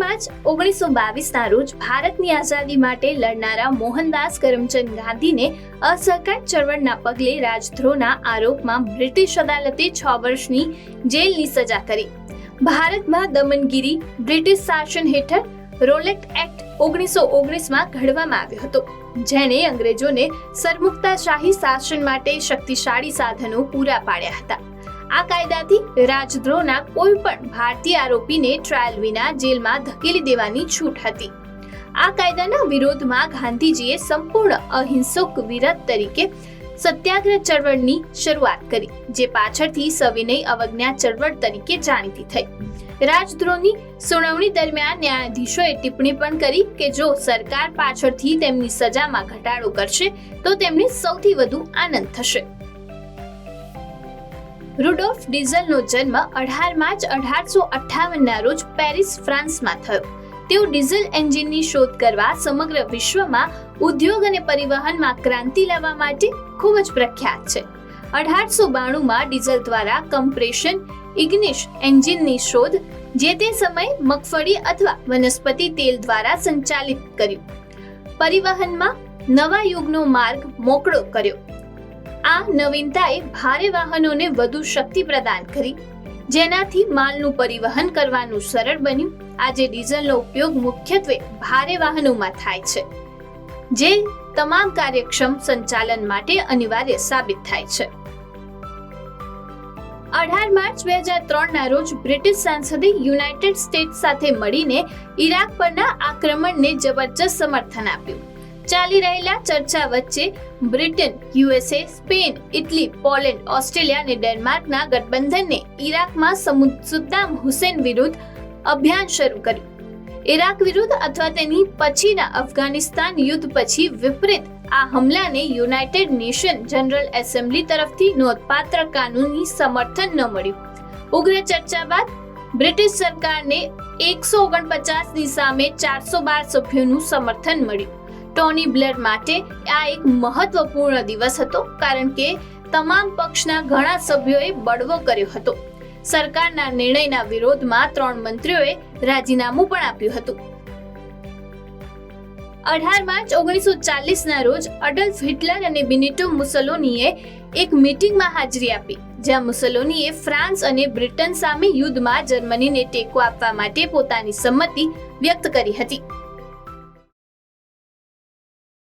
March ઓગણીસો બાવીસના રોજ ભારતની આઝાદી માટે લડનારા મોહનદાસ કરમચંદ ગાંધીને અસહકાર ચળવળના પગલે રાજદ્રોહના આરોપમાં બ્રિટિશ અદાલતે છ વર્ષની જેલની સજા કરી. ભારતમાં દમનગીરી, બ્રિટિશ શાસન હેઠળ રોલેક્ટ એક્ટ ઓગણીસો ઓગણીસમાં ઘડવામાં આવ્યો હતો, જેણે અંગ્રેજોને સરમુક્તાશાહી શાસન માટે શક્તિશાળી સાધનો પૂરા પાડ્યા હતા. આ કાયદાથી રાજદ્રોહના કોઈ પણ ભારતીય આરોપીને ટ્રાયલ વિના જેલમાં ધકેલી દેવાની છૂટ હતી. આ કાયદાના વિરોધમાં ગાંધીજીએ સંપૂર્ણ અહિંસક વિરત તરીકે સત્યાગ્રહ ચળવળની શરૂઆત કરી, જે પાછળથી સવિનય અવજ્ઞા ચળવળ તરીકે જાણીતી થઈ. રાજદ્રોહની સુનાવણી દરમિયાન ન્યાયાધીશોએ ટિપ્પણી પણ કરી કે જો સરકાર પાછળથી તેમની સજામાં ઘટાડો કરશે, તો તેમને સૌથી વધુ આનંદ થશે. રુડોલ્ફ ડીઝલનો જન્મ અઢાર માર્ચ અઢારસો અઠ્ઠાવનના રોજ પેરિસ, ફ્રાન્સમાં થયો. તેઓ ડીઝલ એન્જિનની શોધ કરવા સમગ્ર વિશ્વમાં ઉદ્યોગ અને પરિવહનમાં ક્રાંતિ લાવવા માટે ખૂબ જ પ્રખ્યાત છે. અઢારસો બાણુંમાં ડીઝલ દ્વારા કમ્પ્રેશન ઇગ્નિશ એન્જિનની શોધ, જે તે સમયે મગફળી અથવા વનસ્પતિ તેલ દ્વારા સંચાલિત કર્યું. પરિવહનમાં નવા યુગનો માર્ગ મોકળો કર્યો. આ નવીનતાએ ભારે વાહનોને વધુ શક્તિ પ્રદાન કરી. જેનાથી માલનું પરિવહન કરવાનું સરળ બન્યું. આજે ડીઝલનો ઉપયોગ મુખ્યત્વે ભારે વાહનોમાં થાય છે, જે તમામ કાર્યક્ષમ સંચાલન માટે અનિવાર્ય સાબિત થાય છે. અઢાર માર્ચ બે હજાર ત્રણના રોજ બ્રિટિશ સાંસદે યુનાઇટેડ સ્ટેટ્સ સાથે મળીને ઈરાક પરના આક્રમણને જબરજસ્ત સમર્થન આપ્યું. ચાલી રહેલા ચર્ચા વચ્ચે Britain, USA, Spain, Italy, Poland, Australia અને ડેનમાર્કના ગઠબંધનને ઈરાકમાં સુદ્દામ હુસેન વિરુદ્ધ અભિયાન શરૂ કર્યું. ઈરાક વિરુદ્ધ અથવા તેની પછીના અફઘાનિસ્તાન યુદ્ધ પછી વિપરીત આ હમલાને યુનાઇટેડ નેશન જનરલ એસેમ્બલી તરફથી નોંધપાત્ર કાનૂની સમર્થન ન મળ્યું. ઉગ્ર ચર્ચા બાદ બ્રિટિશ સરકારને એકસો ઓગણપચાસની સામે ચારસો બાર સભ્યોનું સમર્થન મળ્યું. ટોની બ્લેર માટે આ એક મહત્વપૂર્ણ દિવસ હતો, કારણ કે તમામ પક્ષના ઘણા સભ્યોએ બળવો કર્યો હતો. સરકારના નિર્ણયના વિરોધમાં ત્રણ મંત્રીઓએ રાજીનામું પણ આપ્યું હતું. અઢાર માર્ચ ઓગણીસો ચાલીસના રોજ અડલ્ફ હિટલર અને બિનિટો મુસલોનીએ એક મીટિંગમાં હાજરી આપી, જ્યાં મુસલોનીએ ફ્રાન્સ અને બ્રિટન સામે યુદ્ધમાં જર્મનીને ટેકો આપવા માટે પોતાની સંમતિ વ્યક્ત કરી હતી.